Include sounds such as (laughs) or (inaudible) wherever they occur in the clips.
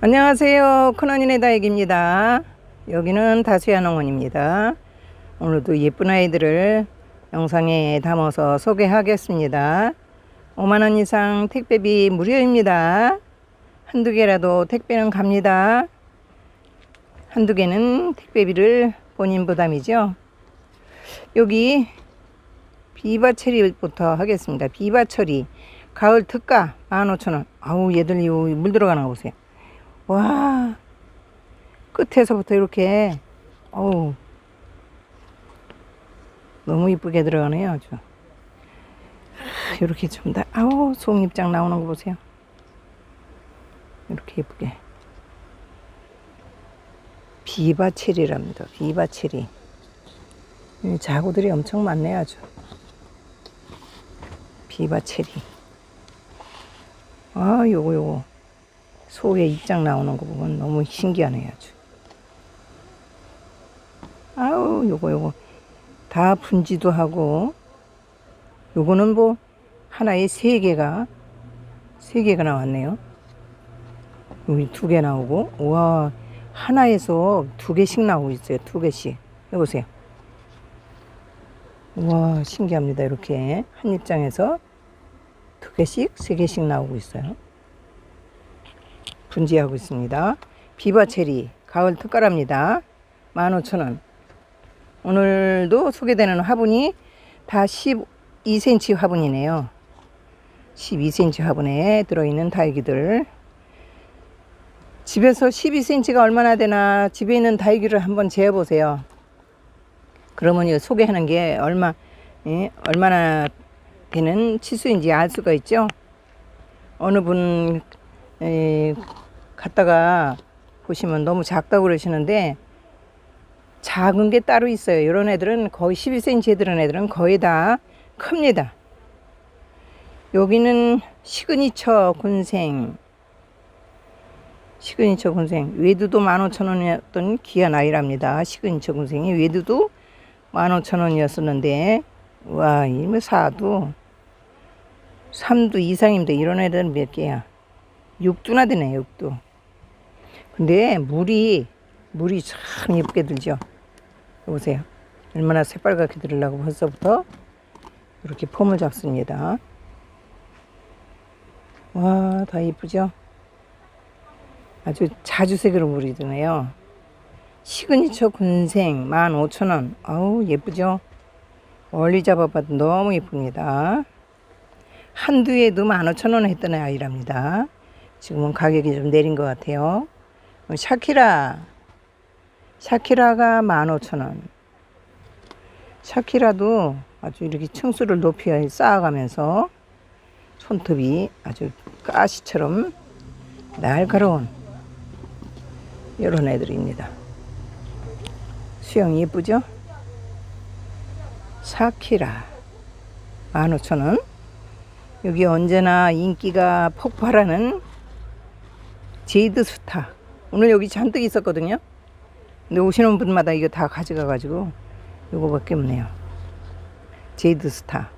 안녕하세요. 큰언니네 다육입니다. 여기는 다수야 농원입니다. 오늘도 예쁜 아이들을 영상에 담아서 소개하겠습니다. 5만원 이상 택배비 무료입니다. 한두 개라도 택배는 갑니다. 한두 개는 택배비를 본인 부담이죠. 여기 비바체리부터 하겠습니다. 비바 처리 가을 특가 15,000원. 아우 얘들 이물 들어가는 거 보세요. 와 끝에서부터 이렇게 어우. 너무 이쁘게 들어가네요 아주. 아, 이렇게 좀더 아우 속잎장 나오는 거 보세요. 이렇게 예쁘게. 비바체리랍니다. 비바체리. 이 자구들이 엄청 많네요 아주. 비바체리 아 요거 요거. 소의 입장 나오는 거 보면 너무 신기하네요 아주. 아우 요거 요거. 다 분지도 하고. 요거는 뭐 하나에 세 개가 세 개가 나왔네요. 여기 두 개 나오고. 우와 하나에서 두 개씩 나오고 있어요 두 개씩. 여보세요. 우와 신기합니다 이렇게. 한 입장에서 두 개씩 세 개씩 나오고 있어요 분지하고 있습니다. 비바 체리 가을 특가랍니다. 15,000원. 오늘도 소개되는 화분이 다 12cm 화분이네요. 12cm 화분에 들어있는 다육이들. 집에서 12cm가 얼마나 되나 집에 있는 다육이를 한번 재어보세요. 그러면 이 소개하는 게 얼마, 예, 얼마나 되는 치수인지 알 수가 있죠. 어느 분 에, 갔다가 보시면 너무 작다고 그러시는데 작은 게 따로 있어요. 이런 애들은 거의 12cm 들은 애들은 거의 다 큽니다. 여기는 시그니처 군생 시그니처 군생 외두도 15,000원이었던 귀한 아이랍니다. 시그니처 군생이 외두도 15,000원이었었는데 와, 이뭐 사도 3두 이상인데 이런 애들은 몇 개야? 6두나 되네, 6두. 근데 물이, 물이 참 예쁘게 들죠? 보세요. 얼마나 새빨갛게 들으려고 벌써부터 이렇게 폼을 잡습니다. 와, 다 예쁘죠? 아주 자주색으로 물이 드네요. 시그니처 군생 15,000원. 아우, 예쁘죠? 멀리 잡아봐도 너무 예쁩니다. 한두에도 15,000원 했던 아이랍니다. 지금은 가격이 좀 내린 것 같아요. 어, 샤키라. 샤키라가 15,000원. 샤키라도 아주 이렇게 층수를 높이 쌓아가면서 손톱이 아주 가시처럼 날카로운 이런 애들입니다. 수영이 예쁘죠? 샤키라 15,000원. 여기 언제나 인기가 폭발하는 제이드 스타. 오늘 여기 잔뜩 있었거든요. 근데 오시는 분마다 이거 다 가져가 가지고 요거밖에 없네요. 제이드 스타.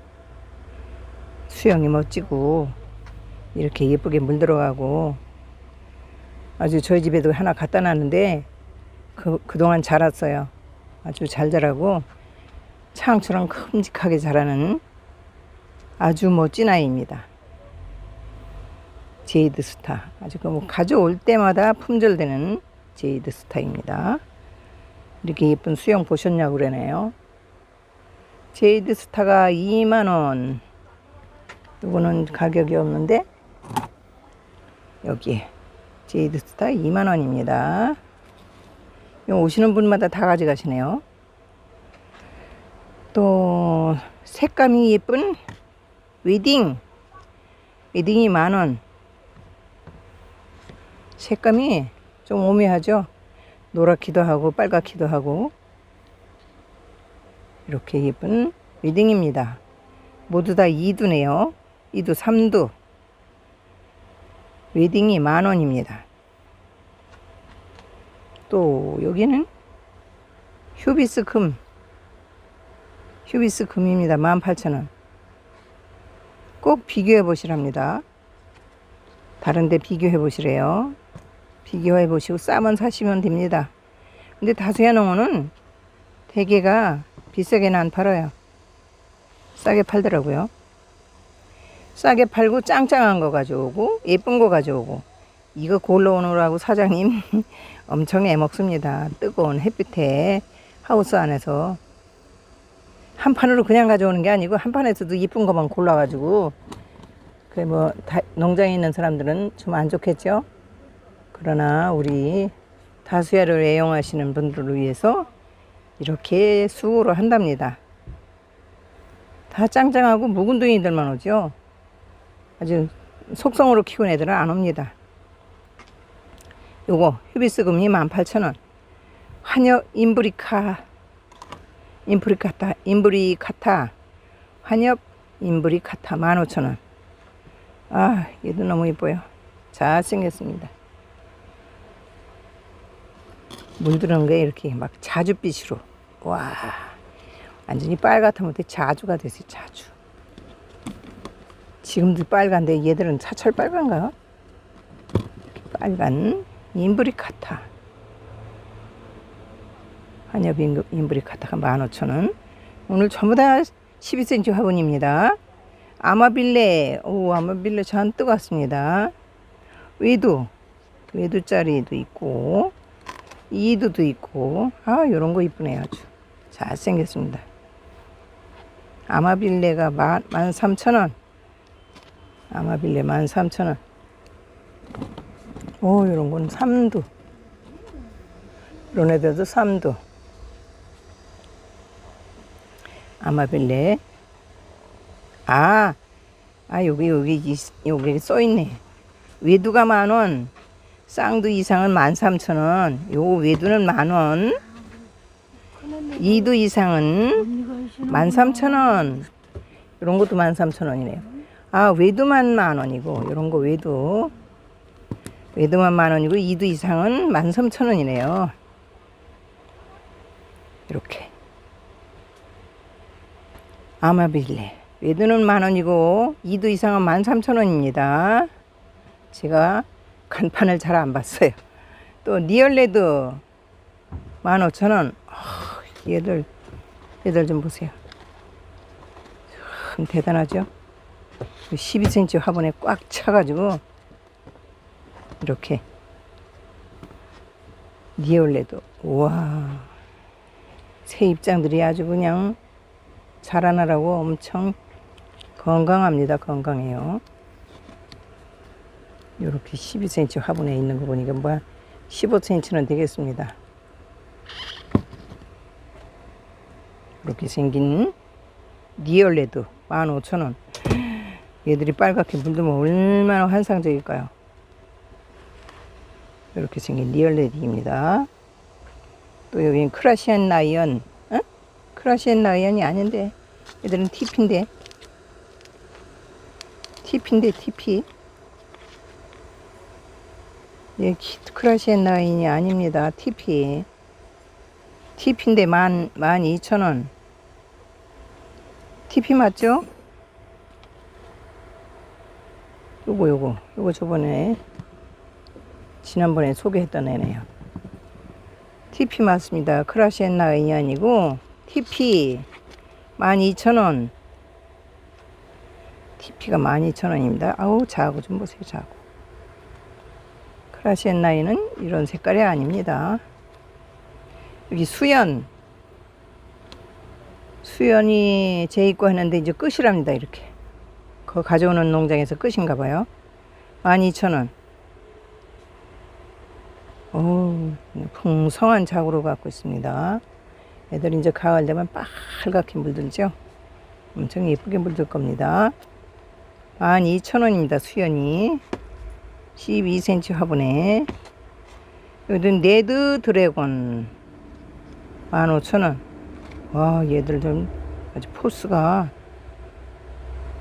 수영이 멋지고 이렇게 예쁘게 물 들어가고 아주 저희 집에도 하나 갖다 놨는데 그, 그동안 자랐어요. 아주 잘 자라고 창처럼 큼직하게 자라는 아주 멋진 아이입니다. 제이드 스타. 아주 그뭐 가져올 때마다 품절되는 제이드 스타입니다. 이렇게 예쁜 수영 보셨냐고 그러네요. 제이드 스타가 2만원. 이거는 가격이 없는데, 여기에. 제이드 스타 2만원입니다. 오시는 분마다 다 가져가시네요. 또, 색감이 예쁜 웨딩. 웨딩이 만원. 색감이 좀 오묘하죠? 노랗기도 하고 빨갛기도 하고 이렇게 예쁜 웨딩입니다. 모두 다 2두네요. 2두, 3두. 웨딩이 만원입니다. 또 여기는 휴비스 금. 휴비스 금입니다. 18,000원. 꼭 비교해 보시랍니다. 다른데 비교해 보시래요. 비교해 보시고 싸면 사시면 됩니다. 근데 다수야 농어는 대게가 비싸게는 안 팔아요. 싸게 팔더라고요. 싸게 팔고 짱짱한 거 가져오고 예쁜 거 가져오고 이거 골라 오느라고 사장님 (laughs) 엄청 애먹습니다. 뜨거운 햇빛에 하우스 안에서 한 판으로 그냥 가져오는 게 아니고 한 판에서도 이쁜 것만 골라가지고 그뭐 농장에 있는 사람들은 좀 안 좋겠죠. 그러나 우리 다수야를 애용하시는 분들을 위해서 이렇게 수고로 한답니다. 다 짱짱하고 묵은둥이들만 오죠. 아주 속성으로 키운 애들은 안 옵니다. 요거 휴비스금이 18,000원. 환엽 인브리카 인브리카타 인브리카타 환엽 인브리카타 15,000원. 아, 얘도 너무 이뻐요. 잘생겼습니다. 물들은 게 이렇게 막 자주빛으로. 와, 완전히 빨갛다면 자주가 됐어요, 자주. 지금도 빨간데 얘들은 사철 빨간가요? 빨간 인브리카타. 한엽 인- 인브리카타가 15,000원. 오늘 전부 다 12cm 화분입니다. 아마빌레, 오, 아마빌레 잔뜩 왔습니다. 외두, 외두짜리도 있고, 이두도 있고, 아, 요런 거 이쁘네요. 아주. 잘생겼습니다. 아마빌레가 13,000원. 아마빌레 13,000원. 오, 요런 건 삼두. 이런 애들도 삼두. 아마 빌레. 아, 아, 여기, 여기, 이- 여기 써 있네. 외두가 만 원, 쌍두 이상은 만 삼천 원, 요 외두는 만 원, 이두 이상은 만 삼천 원, 이런 것도 만 삼천 원이네요. 아, 외두만 만 원이고, 이런 거 외두. 외두만 만 원이고, 이두 이상은 만 삼천 원이네요. 이렇게. 아마빌레. 외두는 만 원이고, 이두 이상은 만 삼천 원입니다. 제가 간판을 잘 안 봤어요. 또 리얼레드 만 오천 원. 아, 얘들 얘들 좀 보세요. 참 대단하죠. 12cm 화분에 꽉 차가지고 이렇게 리얼레드 우와 새 입장들이 아주 그냥 자라나라고 엄청 건강합니다. 건강해요. 이렇게 12cm 화분에 있는 거 보니까 뭐 15cm는 되겠습니다. 이렇게 생긴 리얼레드 15,000원. 얘들이 빨갛게 물들면 얼마나 환상적일까요? 이렇게 생긴 리얼레드입니다. 또 여기는 크라시안 라이언. 어? 크라시안 라이언이 아닌데 얘들은 TP인데 TP인데 TP. 예, 크라시안 라인이 아닙니다. TP. TP인데 만, 만 이천 원. TP 맞죠? 요거, 요거. 요거 저번에, 지난번에 소개했던 애네요. TP 맞습니다. 라인이 아니고, TP. 만 이천 원. TP가 만 이천 원입니다. 아우, 자고 좀 보세요, 자고. 크라시안 라인은 이런 색깔이 아닙니다. 여기 수연. 수연이 재입고 했는데 이제 끝이랍니다. 이렇게. 그 가져오는 농장에서 끝인가 봐요. 12,000원. 오, 풍성한 작으로 갖고 있습니다. 애들 이제 가을 되면 빨갛게 물들죠. 엄청 예쁘게 물들 겁니다. 12,000원입니다. 수연이. 12cm 화분에. 여기는 네드 드래곤. 15,000원. 와, 얘들 좀 아주 포스가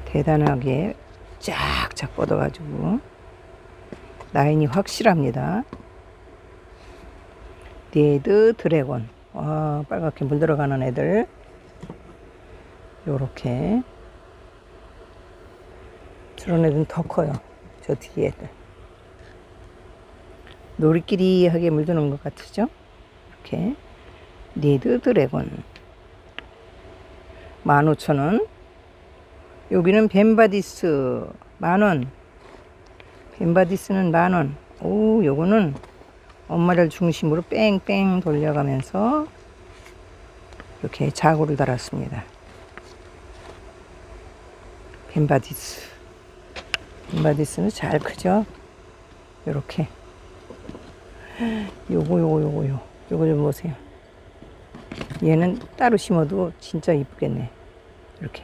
대단하게 쫙쫙 뻗어가지고 라인이 확실합니다. 네드 드래곤. 와, 빨갛게 물들어가는 애들. 요렇게. 저런 애들은 더 커요. 저 뒤에 애들. 노리끼리하게 물드는 것 같으죠? 이렇게 니드 드래곤 15,000원 여기는 벤바디스 만원 벤바디스는 만원 오 요거는 엄마를 중심으로 뺑뺑 돌려가면서 이렇게 자구를 달았습니다. 벤바디스. 벤바디스는 잘 크죠? 요렇게. 요거 요거 요거 요 요거 좀 보세요. 얘는 따로 심어도 진짜 이쁘겠네. 이렇게.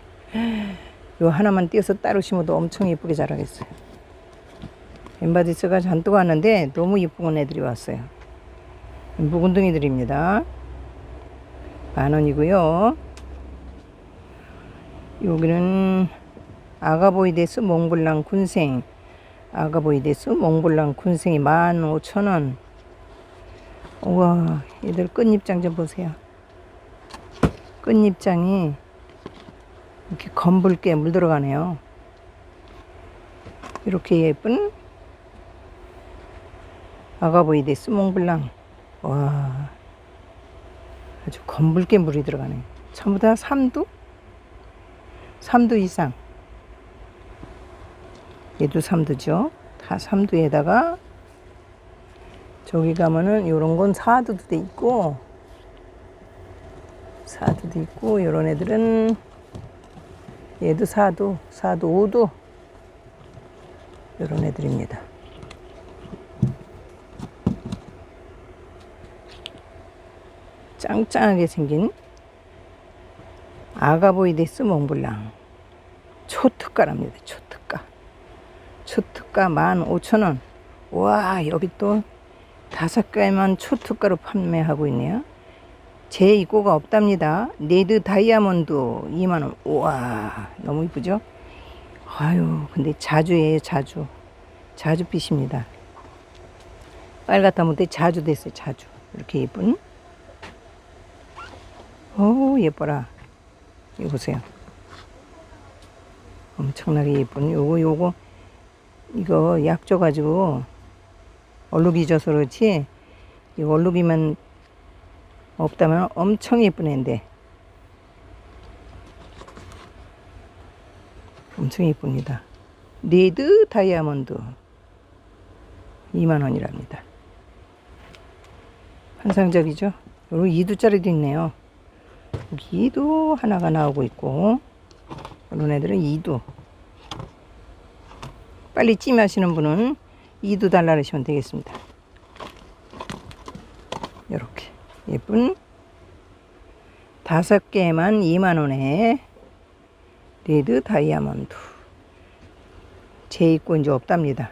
요 하나만 띄어서 따로 심어도 엄청 이쁘게 자라겠어요 엠바디스가 잔뜩 왔는데 너무 이쁜 애들이 왔어요. 묵은둥이들입니다. 만원이고요. 여기는 아가보이데스 몽블랑 군생. 아가보이데스 몽블랑 군생이 15,000원. 우와 얘들 끝잎장 좀 보세요. 끝잎장이 이렇게 검붉게 물들어가네요. 이렇게 예쁜 아가보이 데스 몽블랑. 와 아주 검붉게 물이 들어가네. 전부 다 3두? 3두 이상. 얘도 3두죠. 다 3두에다가 저기 가면은 요런 건 4두도 돼 있고 4두도 있고 요런 애들은 얘도 4두 4두 5두. 요런 애들입니다 짱짱하게 생긴 아가보이데스 몽블랑 초특가랍니다. 초특가. 초특가 15,000원. 와, 여기 또 다섯 개만 초특가로 판매하고 있네요. 제 입고가 없답니다. 네드 다이아몬드 2만원. 우와, 너무 이쁘죠? 아유, 근데 자주예요, 자주. 자주빛입니다. 빨갛다 못해 자주 됐어요, 자주. 이렇게 예쁜. 오 예뻐라. 이거 보세요. 엄청나게 예쁜 요거 요거. 이거 약 줘 가지고 얼룩이 져서 그렇지 이 얼룩이만 없다면 엄청 예쁜 애인데. 엄청 예쁩니다. 레드 다이아몬드. 2만원이랍니다. 환상적이죠? 요거 2두짜리도 있네요 여기도 하나가 나오고 있고 이런 애들은 2두. 빨리 찜하시는 분은 2두 달라 그러시면 되겠습니다. 이렇게. 예쁜 다섯 개만 2만원에 레드 다이아몬드. 제 입고 이제 없답니다.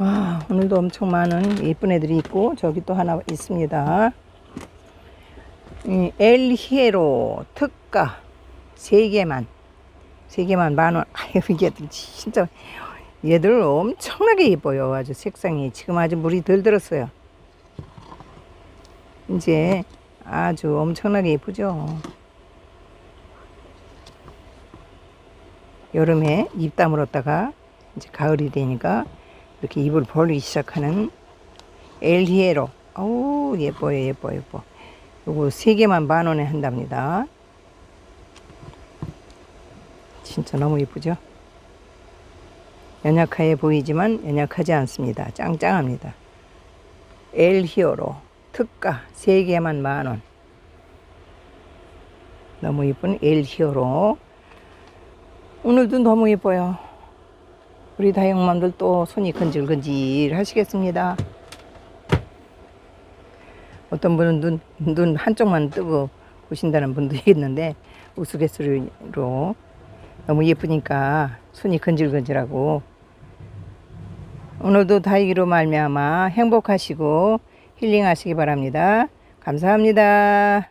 와 오늘도 엄청 많은 예쁜 애들이 있고 저기 또 하나 있습니다. 이 엘히에로 특가 세 개만 세 개만 만원. (laughs) 아유 이게 진짜 얘들 엄청나게 예뻐요. 아주 색상이. 지금 아주 물이 덜 들었어요. 이제 아주 엄청나게 예쁘죠? 여름에 잎 다물었다가 이제 가을이 되니까 이렇게 잎을 벌리기 시작하는 엘히에로. 어우 예뻐요 예뻐 예뻐 요거 세 개만 만 원에 한답니다. 진짜 너무 예쁘죠? 연약해 보이지만 연약하지 않습니다. 짱짱합니다. 엘 히어로 특가 세 개만 만 원. 너무 예쁜 엘 히어로. 오늘도 너무 예뻐요. 우리 다영맘들 또 손이 건질건질 하시겠습니다. 어떤 분은 눈, 눈 한쪽만 뜨고 보신다는 분도 (laughs) 있는데 우스갯소리로 너무 예쁘니까 손이 건질건질하고 오늘도 다이기로 말미암아 행복하시고 힐링하시기 바랍니다. 감사합니다.